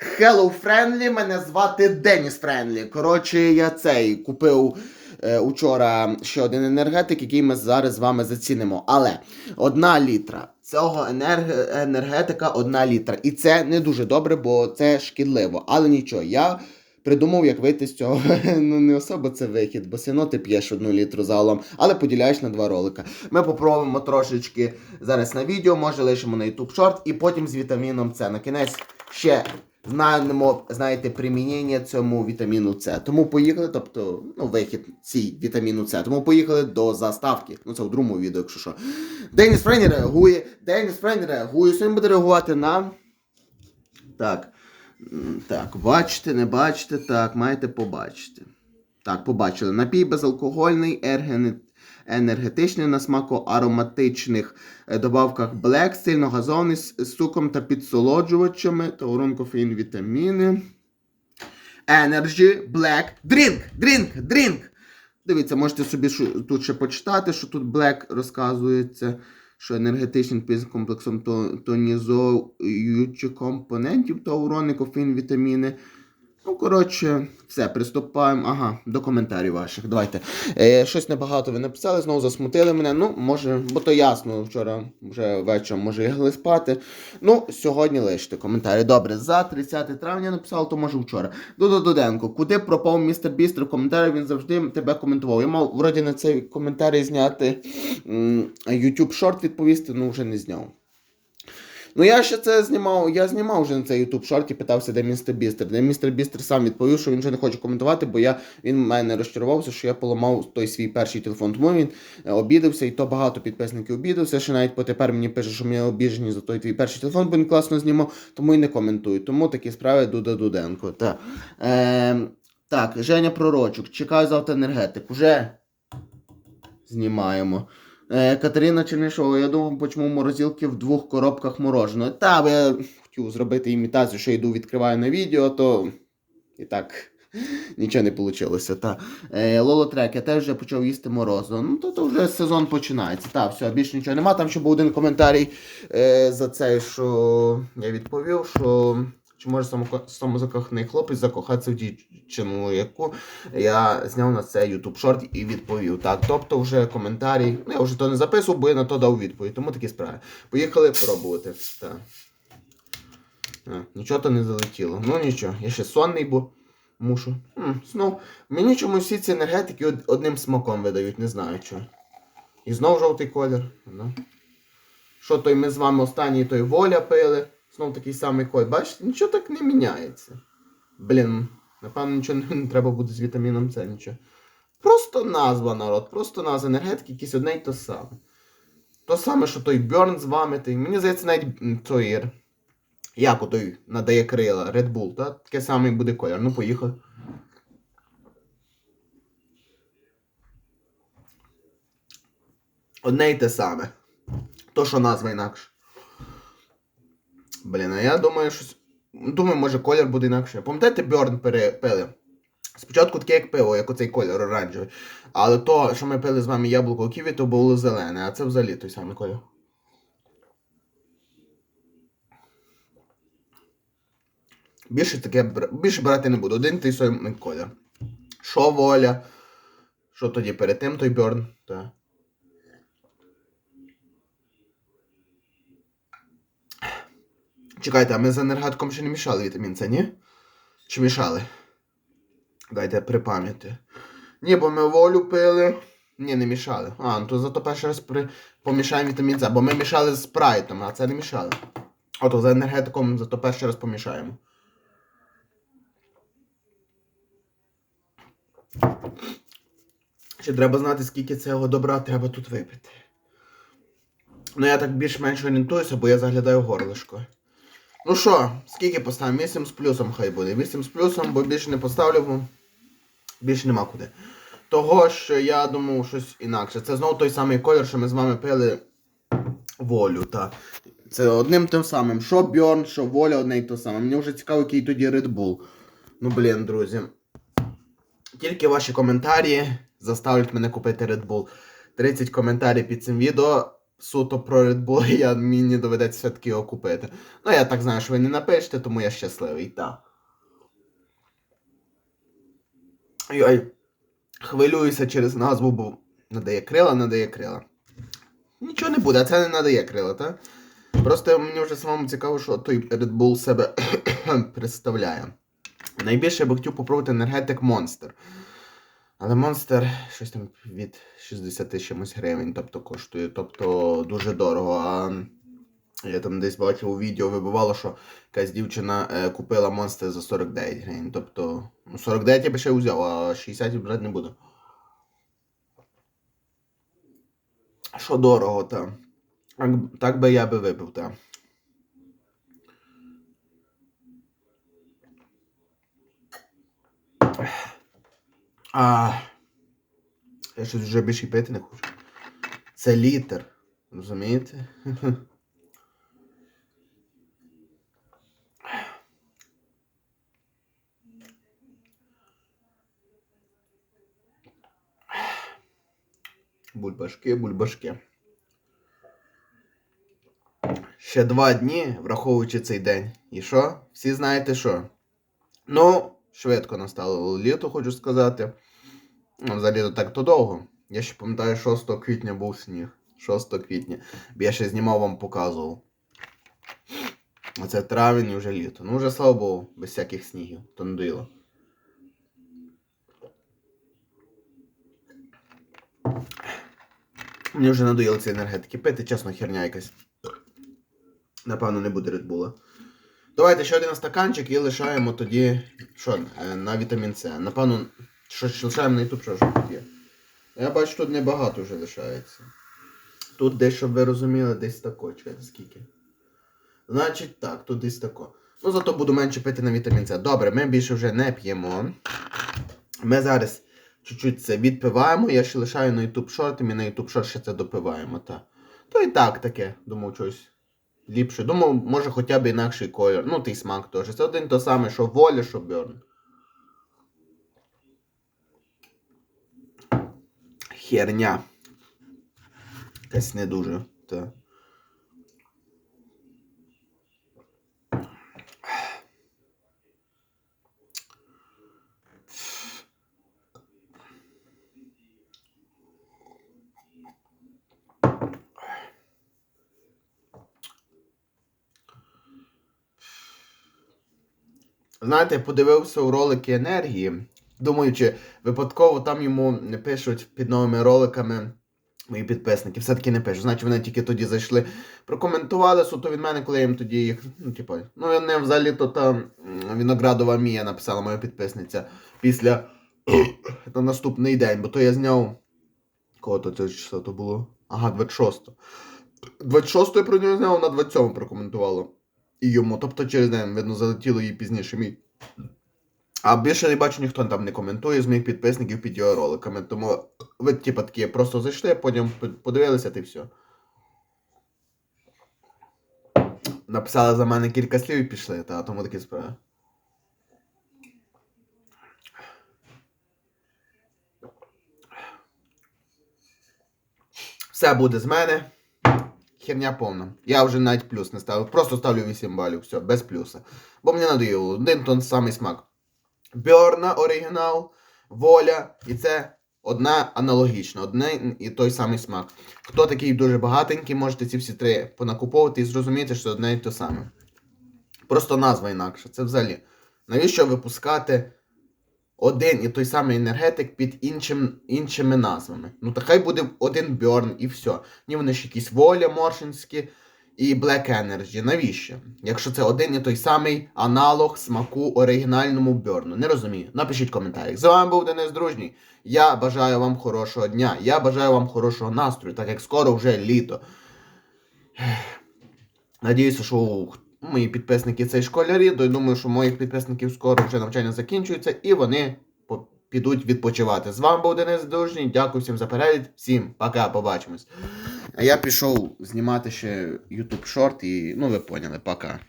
Hello Friendly, мене звати Деніс Френлі. Коротше, я цей купив е, учора ще один енергетик, який ми зараз з вами зацінимо. Але одна літра цього енерг... енергетика одна літра. І це не дуже добре, бо це шкідливо. Але нічого, я придумав, як вийти з цього. ну не особо це вихід, бо одно ти п'єш одну літру загалом, але поділяєш на два ролика. Ми попробуємо трошечки зараз на відео, може лишимо на YouTube шорт, і потім з вітаміном С. На кінець ще знаємо, знаєте, примінення цьому вітаміну С. Тому поїхали, тобто, ну, вихід цій вітаміну С. Тому поїхали до заставки. Ну, це в другому відео, якщо що. Деніс Френі реагує. Деніс Френі реагує. Сьогодні буде реагувати на. Так. Так, бачите, не бачите, так, маєте побачити. Так, побачили. Напій безалкогольний, енергетичний на смаку ароматичних е, добавках Black, сильно газований з цукром та підсолоджувачами, таурон, кофеїн, вітаміни. Energy Black Drink. Drink, drink. Дивіться, можете собі тут ще почитати, що тут Black розказується, що енергетичний під комплексом тонізуючих компонентів, таурони, кофеїн, вітаміни. Ну, коротше, все, приступаємо. Ага, до коментарів ваших. Давайте. Е, щось небагато ви написали, знову засмутили мене. Ну, може, бо то ясно, вчора вже вечором може лягли спати. Ну, сьогодні лиште коментарі. Добре, за 30 травня написав, то може вчора. Дудо Дуденко, куди пропав містер Бістер? В коментарі він завжди тебе коментував. Я мав вроді на цей коментарі зняти YouTube шорт відповісти, ну вже не зняв. Ну я ще це знімав, я знімав вже на цей YouTube шорт і питався, де містер Бістер. Де містер Бістер сам відповів, що він вже не хоче коментувати, бо я, він мене розчарувався, що я поламав той свій перший телефон. Тому він е, обідався, і то багато підписників обідався, що навіть потепер мені пише, що ми обіжені за той твій перший телефон, бо він класно знімав, тому і не коментую. Тому такі справи Дуда Дуденко. Так, е, так Женя Пророчук, чекаю завтра енергетик. Уже знімаємо. Е, Катерина Чернишова, я думав, почому морозилки в двох коробках мороженого. Та, бо я хотів зробити імітацію, що йду відкриваю на відео, то і так нічого не вийшло. Та. Е, Лоло Трек, я теж вже почав їсти морозиво. Ну, то, то вже сезон починається. Та, все, більше нічого нема. Там ще був один коментарій е, за це, що я відповів, що. Чи може самозакоханий хлопець закохатися в дівчину, яку я зняв на це YouTube шорт і відповів. Так, тобто вже коментарі. Ну, я вже то не записував, бо я на то дав відповідь. Тому такі справи. Поїхали пробувати. Так. А, нічого то не залетіло. Ну нічого, я ще сонний, бо мушу. М, знов. Мені чомусь всі ці енергетики одним смаком видають, не знаю чого. І знов жовтий колір. Ну. Що той ми з вами останній той воля пили. Знов такий самий колір. Бачите, нічого так не міняється. Блін, напевно, нічого не, треба буде з вітаміном С, нічого. Просто назва народ, просто назва енергетики, якісь одне й то саме. То саме, що той Бьорн з вами, той. Мені здається, навіть той. Як отой надає крила, Red Bull, та? Таке саме буде колір. Ну, поїхали. Одне й те саме. То, що назва інакше. Блін, а я думаю, що. Думаю, може колір буде інакше. Пам'ятаєте, Бьорн перепили? Спочатку таке як пиво, як оцей колір оранжевий. Але то, що ми пили з вами яблуко ківі, то було зелене, а це взагалі той самий колір. Більше таке більше брати не буду. Один той самий колір. Що воля? Що тоді перед тим той Бьорн? Так. Чекайте, а ми з енергетком ще не мішали вітамін С, ні? Чи мішали? Дайте при пам'яті. Ні, бо ми волю пили. Ні, не мішали. А, ну то зато перший раз при... помішаємо вітамін С, бо ми мішали з спрайтом, а це не мішали. Ото за енергетиком зато перший раз помішаємо. Ще треба знати, скільки цього добра треба тут випити. Ну я так більш-менш орієнтуюся, бо я заглядаю в горлишко. Ну що, скільки поставимо? 8 з плюсом хай буде. 8 з плюсом, бо більше не поставлю, бо більше нема куди. Того, що я думав щось інакше. Це знову той самий колір, що ми з вами пили волю. Та. Це одним тим самим. Що Бьорн, що воля одне й то саме. Мені вже цікаво, який тоді Red Bull. Ну блін, друзі. Тільки ваші коментарі заставлять мене купити Red Bull. 30 коментарів під цим відео суто про Red Bull, я, мені доведеться все-таки його купити. Ну, я так знаю, що ви не напишете, тому я щасливий, так. Йой, хвилююся через назву, бо надає крила, надає крила. Нічого не буде, а це не надає крила, так? Просто мені вже самому цікаво, що той Red Bull себе представляє. Найбільше я би хотів попробувати енергетик Monster. Але Monster щось там від 60 чимось гривень, тобто коштує, тобто дуже дорого. А я там десь бачив у відео вибивало, що якась дівчина е, купила Monster за 49 гривень. Тобто, ну 49 я би ще взяв, а 60 я брати не буду. Що дорого, та. Так, так би я би випив, та. А, я щось вже більше пити не хочу. Це літр. Розумієте? Бульбашки, бульбашки. Ще два дні, враховуючи цей день. І що? Всі знаєте що? Ну, швидко настало літо, хочу сказати. Ну, взагалі то так то довго. Я ще пам'ятаю, 6 квітня був сніг. 6 квітня. Я ще знімав вам показував. Оце травень і вже літо. Ну вже слава Богу, без всяких снігів. То не доїло. Мені вже надоїли ці енергетики пити, чесно, херня якась. Напевно, не буде Редбула. Давайте ще один стаканчик і лишаємо тоді. Що, е, на вітамін С. Напевно, що лишаємо на YouTube, що ж є. Я бачу, тут небагато вже лишається. Тут десь, щоб ви розуміли, десь тако. Чекайте, скільки. Значить так, тут десь тако. Ну, зато буду менше пити на вітамін С. Добре, ми більше вже не п'ємо. Ми зараз чуть-чуть це відпиваємо. Я ще лишаю на YouTube шорт, і ми на YouTube шорт ще це допиваємо. Та. То і так таке, думав, щось ліпше. Думав, може хоча б інакший колір. Ну, той смак теж. Це один то саме, що воля, що Бьорн. Херня. Якась не дуже. Та. Знаєте, подивився у ролики енергії, думаючи, випадково там йому не пишуть під новими роликами мої підписники. Все-таки не пишуть. Значить, вони тільки тоді зайшли, прокоментували суто від мене, коли я їм тоді їх. Ну, типу, ну не взагалі то там Віноградова Мія написала моя підписниця після на наступний день, бо то я зняв. Кого то це число то було? Ага, 26. 26 я про нього зняв, на 27 прокоментувала. І йому, тобто через день, видно, залетіло їй пізніше мій. А більше не бачу, ніхто там не коментує з моїх підписників під його роликами. Тому ви, типа, такі просто зайшли, потім подивилися й все. Написали за мене кілька слів і пішли, та тому такі справи. Все буде з мене. Херня повна. Я вже навіть плюс не ставив. Просто ставлю 8 балів, все, без плюса. Бо мені надоїло. Один тон самий смак. Бьорна оригінал, воля, і це одна аналогічна, одне і той самий смак. Хто такий дуже багатенький, можете ці всі три понакуповувати і зрозуміти, що одне і те саме. Просто назва інакша. Це взагалі. Навіщо випускати один і той самий енергетик під іншим, іншими назвами? Ну, та хай буде один Бьорн і все. Ні, вони ж якісь воля моршинські і Black Energy. Навіщо? Якщо це один і той самий аналог смаку оригінальному Бьорну. Не розумію. Напишіть в коментарях. З вами був Денис Дружній. Я бажаю вам хорошого дня. Я бажаю вам хорошого настрою, так як скоро вже літо. Надіюся, що мої підписники це школярі, думаю, що моїх підписників скоро вже навчання закінчується і вони підуть відпочивати. З вами був Денис Дружній. Дякую всім за перегляд. Всім пока, побачимось. А я пішов знімати ще YouTube шорт і ну ви поняли, пока.